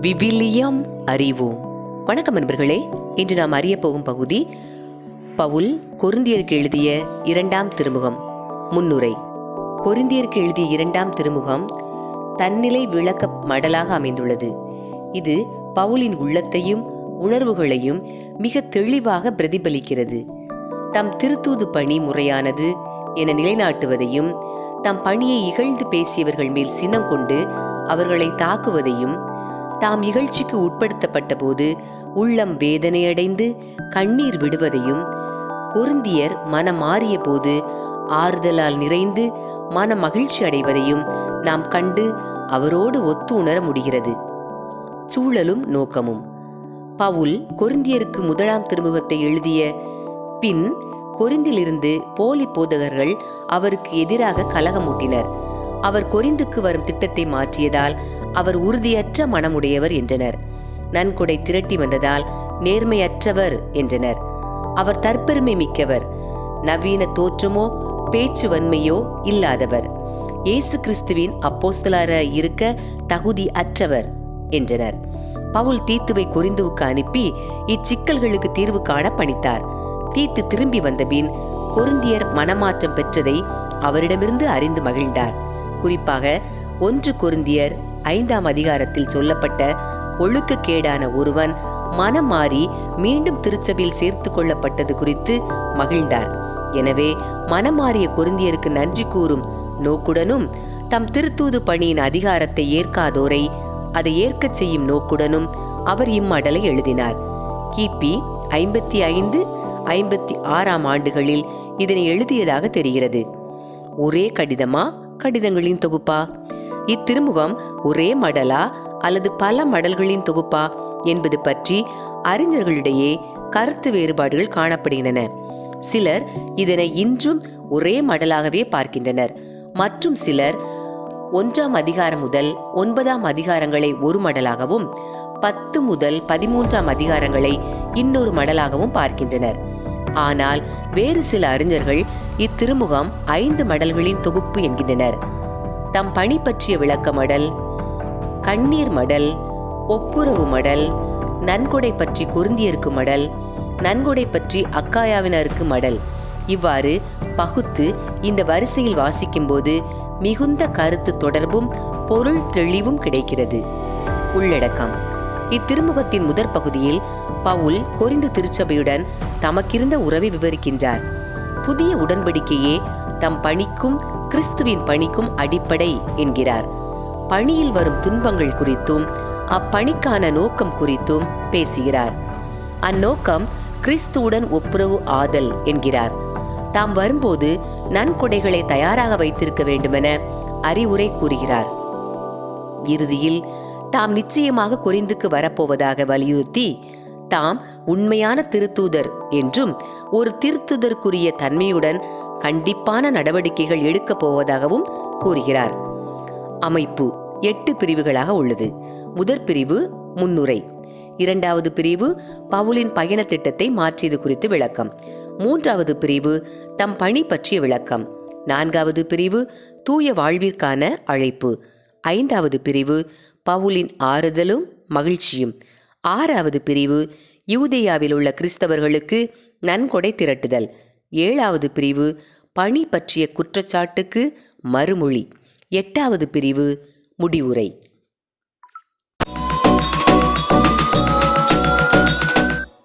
விவிலியம் அறிவோம் வணக்கம் நண்பர்களே இன்று நாம் அறிய போகும் பகுதி பவுல் கொருந்தியருக்கு எழுதிய இரண்டாம் திருமுகம் முன்னுரை. கொருந்தியருக்கு எழுதிய இரண்டாம் திருமுகம் தன்னிலை விளக்க மடலாக அமைந்துள்ளது. இது பவுலின் உள்ளத்தையும் உணர்வுகளையும் மிக தெளிவாக பிரதிபலிக்கிறது. தம் திருத்தூது பணி முறையானது என நிலைநாட்டுவதையும் தம் பணியை இகழ்ந்து பேசியவர்கள் மேல் சினம் கொண்டு அவர்களை தாக்குவதையும் தாம் இகழ்ச்சிக்கு உட்படுத்தப்பட்ட போது உள்ளம் வேதனையடைந்து கண்ணீர் விடுவதையும் கொருந்தியர் மனம் மாறிய போது ஆறுதலால் நிறைந்து மன மகிழ்ச்சி அடைவதையும் நாம் கண்டு அவரோடு ஒத்து உணர முடிகிறது. சூழலும் நோக்கமும். பவுல் கொருந்தியருக்கு முதலாம் திருமுகத்தை எழுதிய பின் கொரிந்திலிருந்து போலி போதகர்கள் அவருக்கு எதிராக கலகமூட்டினர். அவர் கொரிந்துக்கு வரும் திட்டத்தை மாற்றியதால் அவர் உறுதியற்ற மனமுடையவர் என்றனர். நன்கொடை திரட்டி வந்ததால் நேர்மையற்றவர் என்றனர். அவர் தற்பெருமை மிக்கவர். நவீன தோற்றமோ பேச்சு வன்மையோ இல்லாதவர். இயேசு கிறிஸ்துவின் அப்போஸ்தலார இருக்க தகுதி அற்றவர் என்றனர். பவுல் தீத்துவை கொரிந்துவுக்கு அனுப்பி இச்சிக்கல்களுக்கு தீர்வு காண பணித்தார். தீத்து திரும்பி வந்தபின் கொருந்தியர் மனமாற்றம் பெற்றதை அவரிடமிருந்து அறிந்து மகிழ்ந்தார். குறிப்பாக ஒன்று கொருந்தியர் ஐந்தாம் அதிகாரத்தில் சொல்லப்பட்ட ஒழுக்கக்கேடான ஒருவன் மனம் மாறி மீண்டும் திருச்சபையில் சேர்த்து கொள்ளப்பட்டது குறித்து மகிழ்ந்தார். எனவே மனம் மாறிய கொருந்தியருக்கு நன்றி கூறும் நோக்குடனும் தம் திருத்தூது பணியின் அதிகாரத்தை ஏற்காதோரை அதை ஏற்கச் செய்யும் நோக்குடனும் அவர் இம்மடலை எழுதினார். கிபி ஐம்பத்தி ஐந்து ஐம்பத்தி ஆறாம் ஆண்டுகளில் இதனை எழுதியதாக தெரிகிறது. ஒரே கடிதமா? கடிதங்களின் தொகுப்பா? இத்திருமுகம் ஒரே மடலா அல்லது பல மடல்களின் தொகுப்பா என்பது பற்றி அறிஞர்களிடையே கருத்து வேறுபாடுகள் காணப்படுகின்றன. சிலர் இதனை இன்றும் ஒரே மடலாகவே பார்க்கின்றனர். மற்றும் சிலர் ஒன்றாம் அதிகாரம் முதல் ஒன்பதாம் அதிகாரங்களை ஒரு மடலாகவும் பத்து முதல் பதிமூன்றாம் அதிகாரங்களை இன்னொரு மடலாகவும் பார்க்கின்றனர். ஆனால் வேறு சில அறிஞர்கள் இத்திருமுகம் ஐந்து மடல்களின் தொகுப்பு என்கின்றனர். தம் பணி பற்றிய விளக்கமடல் கண்ணீர் மடல் ஒப்புரவு மடல் நன்கொடை பற்றி குருந்தியருக்கு மடல் நன்கொடை பற்றி அக்காயாவினருக்கு மடல். இவ்வாறு பகுத்து இந்த வரிசையில் வாசிக்கும்போது மிகுந்த கருத்து தொடர்பும் பொருள் தெளிவும் கிடைக்கிறது. உள்ளடக்கம். இத்திருமுகத்தின் முதற் பகுதியில் பவுல் கொரிந்து திருச்சபையுடன் தமக்கிருந்த உறவை விவரிக்கின்றார். புதிய உடன்படிக்கையே தம் பணிக்கும் கிறிஸ்துவின் பணிக்கும் அடிப்படை என்கிறார். பணியில் வரும் துன்பங்கள் குறித்தும் அப்பணிக்கான நோக்கம் குறித்தும் பேசுகிறார். அந்நோக்கம் கிறிஸ்துவுடன் ஒப்புரவு ஆதல் என்கிறார். தாம் வரும்போது நன்கொடைகளை தயாராக வைத்திருக்க வேண்டுமென அறிவுரை கூறுகிறார். இறுதியில் தாம் நிச்சயமாக குறிந்துக்கு வரப்போவதாக வலியுறுத்தி தாம் உண்மையான திருத்தூதர் என்றும் ஒரு திருத்துதற்குரிய தன்மையுடன் கண்டிப்பான நடவடிக்கைகள் எடுக்கப் போவதாகவும் கூறுகிறார். அமைப்பு எட்டு பிரிவுகளாக உள்ளது. முதற் பிரிவு முன்னுரை. இரண்டாவது பிரிவு பவுலின் பயண திட்டத்தை மாற்றியது குறித்து விளக்கம். மூன்றாவது பிரிவு தம் பணி பற்றிய விளக்கம். நான்காவது பிரிவு தூய வாழ்விற்கான அழைப்பு. ஐந்தாவது பிரிவு பவுலின் ஆறுதலும் மகிழ்ச்சியும். ஆறாவது பிரிவு யூதேயாவில் உள்ள கிறிஸ்தவர்களுக்கு நன்கொடை திரட்டுதல். ஏழாவது பிரிவு பணி பற்றிய குற்றச்சாட்டுக்கு மறுமொழி. எட்டாவது பிரிவு முடிவுரை.